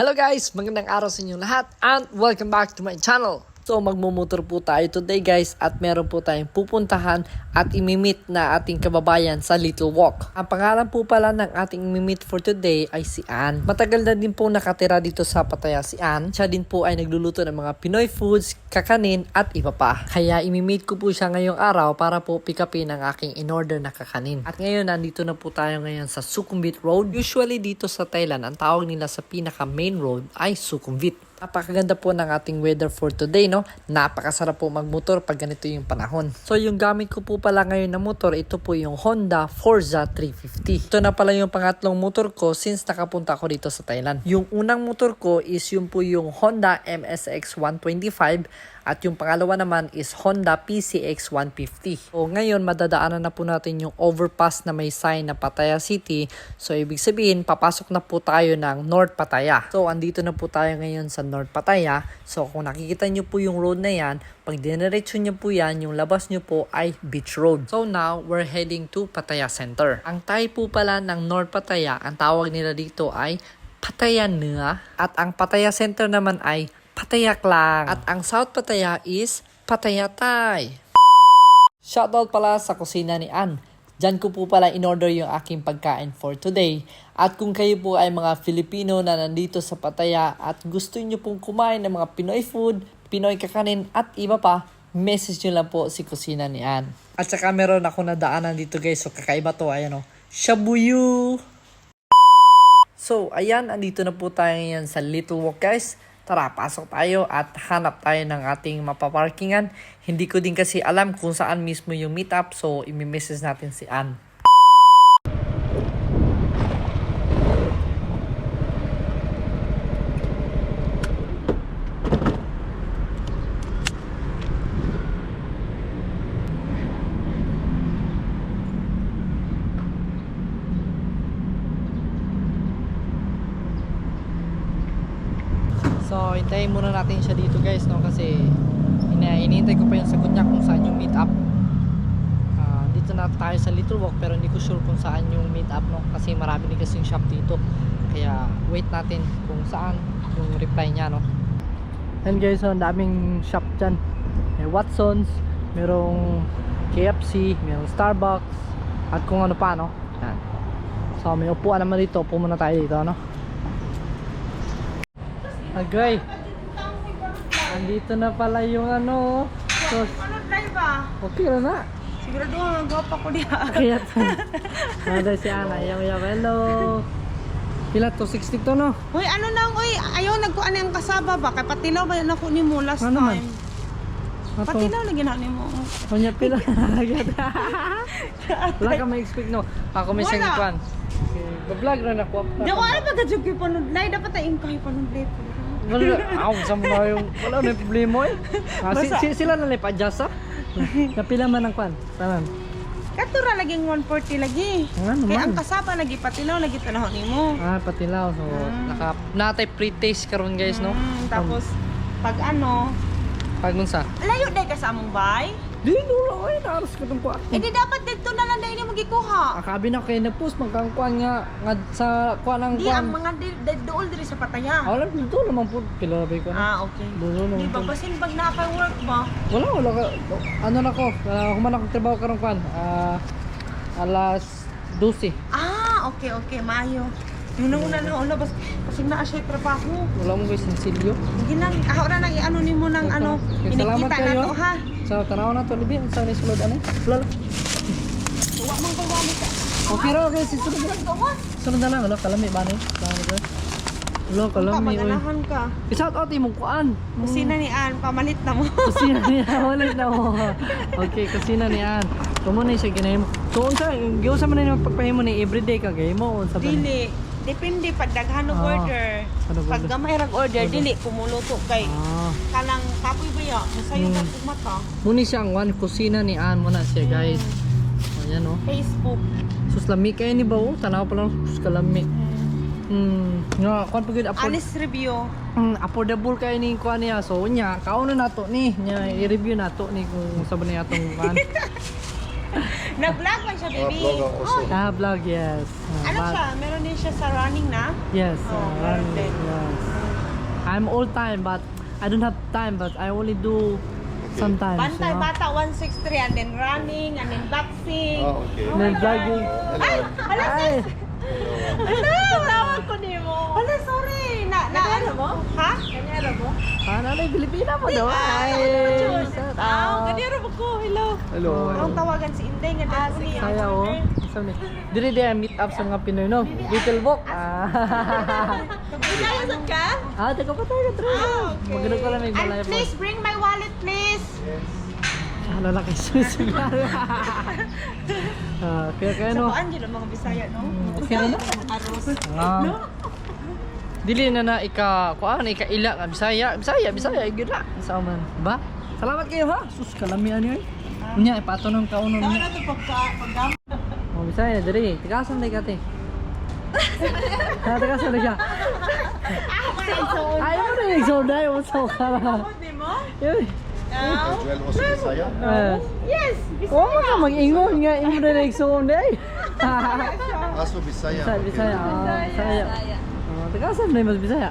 Hello guys! Magandang araw sa inyong lahat and welcome back to my channel. So magmumotor po tayo today guys at meron po tayong pupuntahan at imimit na ating kababayan sa Little Walk. Ang pangalan po pala ng ating imimit for today ay si Ann. Matagal na din po nakatira dito sa Pataya si Ann. Siya din po ay nagluluto ng mga Pinoy foods, kakanin at iba pa. Kaya imimit ko po siya ngayong araw para po pick upin ang aking in-order na kakanin. At ngayon nandito na po tayo ngayon sa Sukhumvit Road. Usually dito sa Thailand, ang tawag nila sa pinaka main road ay Sukhumvit. Napakaganda po ng ating weather for today, no? Napakasarap po magmotor pag ganito yung panahon. So, yung gamit ko po pala ngayon na motor, ito po yung Honda Forza 350. Ito na pala yung pangatlong motor ko since nakapunta ako dito sa Thailand. Yung unang motor ko is yung po yung Honda MSX 125 at yung pangalawa naman is Honda PCX 150. So ngayon madadaanan na po natin yung overpass na may sign na Pattaya City. So ibig sabihin papasok na po tayo ng North Pattaya. So andito na po tayo ngayon sa North Pattaya. So kung nakikita nyo po yung road na yan, pag dinerecho nyo po yan, yung labas nyo po ay Beach Road. So now, we're heading to Pattaya Center. Ang tayo po pala ng North Pattaya, ang tawag nila dito ay Pattaya Nua. At ang Pattaya Center naman ay Patayak lang. At ang South Pattaya is Patayatay. Shoutout pala sa kusina ni Ann. Diyan ko po pala in-order yung aking pagkain for today. At kung kayo po ay mga Filipino na nandito sa Pataya at gusto nyo pong kumain ng mga Pinoy food, Pinoy kakanin at iba pa, message nyo lang po si kusina ni Ann. At saka meron ako nadaanan dito guys, so kakaiba to, ayan o. Shabuyu! So, ayan, andito na po tayo ngayon sa Little Walk guys. Tara, pasok tayo at hanap tayo ng ating mapaparkingan. Hindi ko din kasi alam kung saan mismo yung meetup, so imi-message natin si Ann. So, hintayin muna natin siya dito guys, no? Kasi ina inihintay ko pa yung sagot niya kung saan yung meet up. Ah, dito na tayo sa Little Walk pero hindi ko sure kung saan yung meet up, no? Kasi marami din kasing shop dito. Kaya wait natin kung saan yung reply niya, no? And guys, ang daming shop dyan. May Watsons, merong KFC, merong Starbucks, at kung ano pa, no? Yan. So, may upuan naman dito. Upo tayo dito, no? Agay. Andito na pala yung ano. So, Ano drive ba? okay na na. Sigurado ang gwapa ko diha. Kaya Nada si Ana. Yaw yaw. Hello. Pila to? 60 to no? Hoy, ano lang, oy, ayaw nagkuan ang kasaba ba? Kay patilaw ba yan ako ni mo last Ano man? time? Ato. Patilaw na ni mo. Kunya pila. Wala ka may expect no. Ako may Wala. sing kwan. Vlog na nakuha. Di ko alam pagka jug panudlay dapat ay ingkay panudlay. Wala. Aw, sa mo na yung wala may problema eh. Ah, si, Basta- si- sila na lang pa-adjust ah. Napila man ang kwan. Tanan. Katura laging 140 lagi. Ano Kaya ang man. kasaba lagi patilaw lagi tanahon nimo. Ah, patilaw. So, naka natay pre-taste karon guys, no? Mm, tapos pag ano, Pag nun sa? layo dai ka sa among bay. Di, nulo ay, naras ko itong kuha. Eh di dapat dito na lang dai ni mo gikuha. Akabi na kayo nag-post, magkangkuhan nga, nga sa kuha ng Di kuha. ang mga di, di, dool diri sa pataya. Ah, wala, dito naman po, kilabay ko na. Ah, okay. Dulo Di naman ba po. basin pag naka-work ba? Wala, wala ka, ano na ko, uh, human ako trabaho karong kuhan. Ah, alas 12. Ah, okay, okay, maayo. Yung nauna na una, bas, kasi naa siya trabaho. Wala mo guys, silyo. Hindi nang, ako na nang i-ano ni mo ng ano, salamat inikita na kayo. to ha. Sa tanaw na to, libi, ang sa nisulod, ano? Wala, wala. Huwag mong pagwamit ka. Okay raw, guys, sunod na lang. Gawas. Sunod na lang, wala, kalami ba ni? Kalami ba? Wala, kalami. Pamaganahan ka. I-shout out imong kuan. Kusina ni Ann, pamalit na mo. kusina niya wala na mo okay kusina niya kumo na siya ginahimo so unsa giyo sa man ni pagpahimo ni everyday ka gahimo unsa ba Dili. Depende pag daghan ng Ah, order. Pag order? gamay rag order, dili kumuluto kay ah kanang kapoy ba ya? Masayo Hmm. ka kung mata. muni siya ang one kusina ni Ann mo na siya guys oh yan oh Facebook. sus kay ni ba oh tanaw pa lang sus kalami hmm nga kuan pagid afford Honest review. mm, affordable kay ni kuan niya so nya kauna nato ni nya i-review nato ni kung sa ba niya atong kuan Nag-vlog man siya, baby. Oh, ah vlog yes Ah, ano ba- siya? Meron din siya sa running na? yes Oh, meron running, din. yes I'm all time but I don't have time but I only do sometimes. Bantay you know? bata 163 and then running and then boxing. Oh, okay. May vlogging. Ay, hala Ay, Hala, tawag ko ni mo. Hala, sorry. Na, ano mo? Ha? Kanyara mo? ah, nanay, Pilipina mo daw. Ay, Ay, Ah, kanyara mo ko. Hello. Hello. Ang tawagan si Inday nga dahil uni ang Saya oh. order. So ni. Diri di meet up sa mga Pinoy no. Little Book. Ah. Pinayasan ka? ah, teka pa tayo tra. Ah, okay. Magano ko lang may balay po. please bring my wallet, please. Ah, lalaki susugar. ah, kaya kaya Sa no. kuan dyan ang mga Bisaya, no? Okay na na. Aros. Ah. Dili na na ika kuan ika ila nga Bisaya, Bisaya, Bisaya gyud na. Sa man, ba? Salamat kayo ha. Sus kalamian niyo. Unya ipatunong kaunon Saan niya. na ito pagka, pagka, Oh, Bisaya diri. Tigasan day kate. Ha, tigasan day ka. Na yung soda, yung soda. Di mo? Yun. Bisaya? Eh. Yes! Oo mo ka mag-ingon nga, imo na yung soda eh. Also Bisaya. Bisaya, Bisaya. ah, Bisaya. Oh, tigasan na yung mas Bisaya.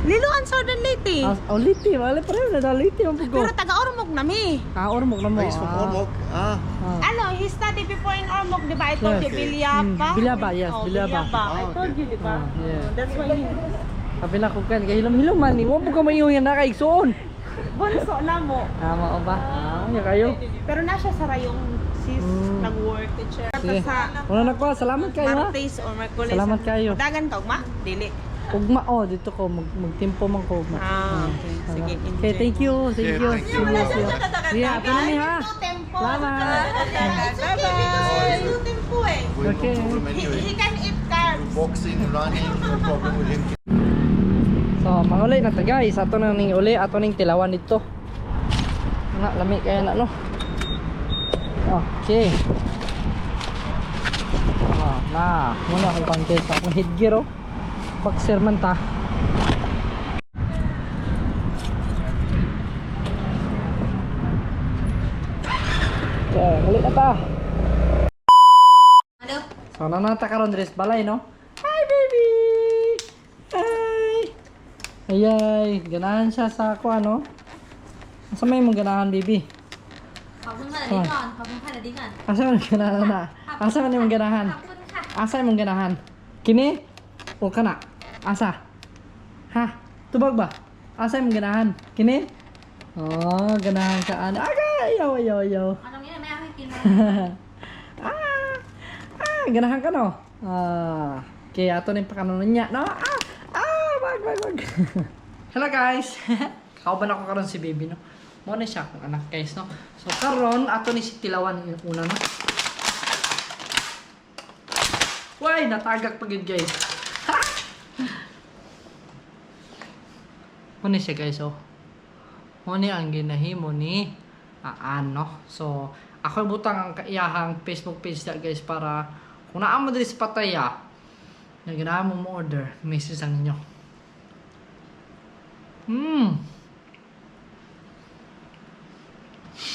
Liluan sa din late. Ah, Oh, liti, wala pa rin na liti ang pugo. Pero taga-Ormoc nami. Ah, ormok na mo. He's from. Ormoc. Ah, Ah. Ano, he studied before in Ormoc, di ba? I told Yes. you, Bilyaba. Mm, Bilyaba, yes, Oh, Bilyaba. Bilyaba. I Ah, told okay. you, di ba? Ah, yeah. Oh, That's why he... Sabi na ko kan, kay hilom-hilom man, ni mo po ka maiyong yan na kay Igsoon. Bunso na mo. Tama o ba? Ah, niya kayo. Pero na siya sa rayong nag-work. Teacher. Sige. Una na ko, salamat kayo ha. Martes or Merkulis. Salamat kayo. Dagan ka, ma? Dili. Ugma, oh, dito ko, mag magtimpo man ko ugma. Ah, okay. Sige, enjoy. Okay, thank you, thank Yeah, you. thank you. see you. Sige, ato na mi ha. Salamat. Bye-bye. Okay. He, he can eat carbs. Boxing, running, no problem with him. So, manguli na ta guys. Ato na ning uli, ato ning tilawan dito. Nga, lami kaya na no. Okay na muna kay pangkit sa akong headgear oh. Boxer man ta. Okay ulit na ta. Ano? so nanata karon dress balay no? Hi baby! Hi! Ay ay ganahan siya sa ako ano? Asa may mong ganahan baby? Kabun ka na dikan kabun ka na dikan asa man ganahan na? Asa man yung ganahan? Asa imong ganahan? Kini o kana? Asa? Ha? Tubag ba? Asa imong ganahan? Kini? Oh, ganahan ka ana. Aga, ayaw, ayaw, ayaw. Anong yun? May aking ah, ah, ganahan ka no? Ah, kaya ato na yung pakanon niya. No? Ah, ah, wag, wag, wag. Hello guys! Kauban ako karon si baby no? Mo na siya akong anak guys no? So karon ato ni si Tilawan yung una no? Why, natagak pa gid guys. Mo ni siya guys, oh. Mo ni ang ginahimo ni Aan, no? So, ako butang ang kaiyahang Facebook page na guys para kung naa mo diri sa Pataya na ganahan mo mo order, message ang ninyo. Hmm.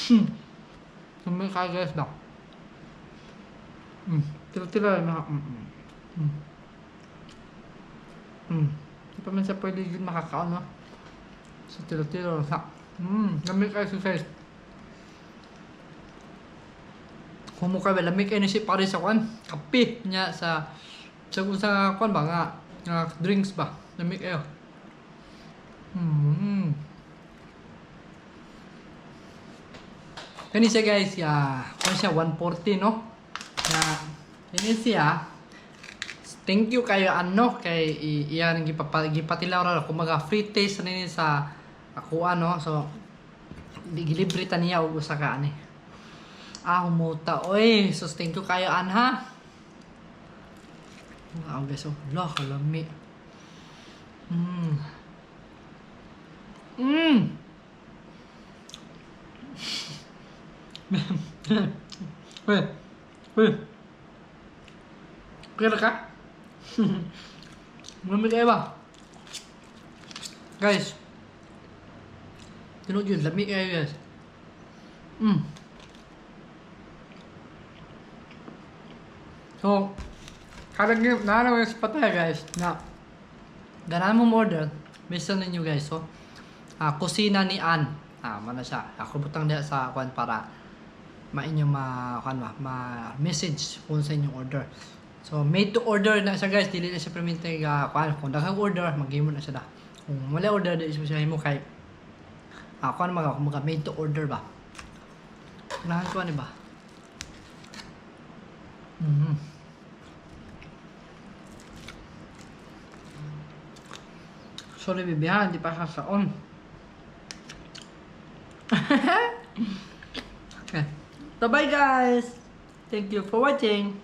Hmm. Sumay ka guys na. Hmm. Tira-tira na. Hmm. Hmm. Hmm. Hindi pa siya pwede yun makakaon, no? So, tira-tira na. Hmm. Lamig kayo sa. Kung mo kayo, lamig kayo siya pare sa kwan. Kape niya sa sa sa kwan ba nga nga drinks ba. Lamig kayo. Hmm. Kani siya guys, ya, kung siya 140 no? Na kani siya Thank you kayo ano kay iyan gipatilaw ra kumaga free taste na ni sa ako ano so gilibre ta niya og usa ka ani. Ah, umuta. Oy, sus thank you kayo an ha. Guys, oh, la kalami. Mm. Mm. Weh. Weh. Kira ka? Mamit kayo ba? Guys. Tinud yun, lamig kayo guys. Mm. So, karag nyo, naano yung patay guys, na ganahan mo order, Bisa ninyo guys, so. Ah, kusina ni Ann. Ah, mana siya. Ako butang diha sa kwan para mainyo ma kwan ba, ma message kung sa inyong order. So, made to order na siya guys. Dili na siya permit nga kwan. Kung daghang order, mag-game na siya da. Kung wala order, di siya mo kay Ah, kwan mga kung mga made to order ba. Unahan ko ano ba? Mhm. Sorry, baby ha. Hindi pa sasaon. okay. So, bye guys. Thank you for watching.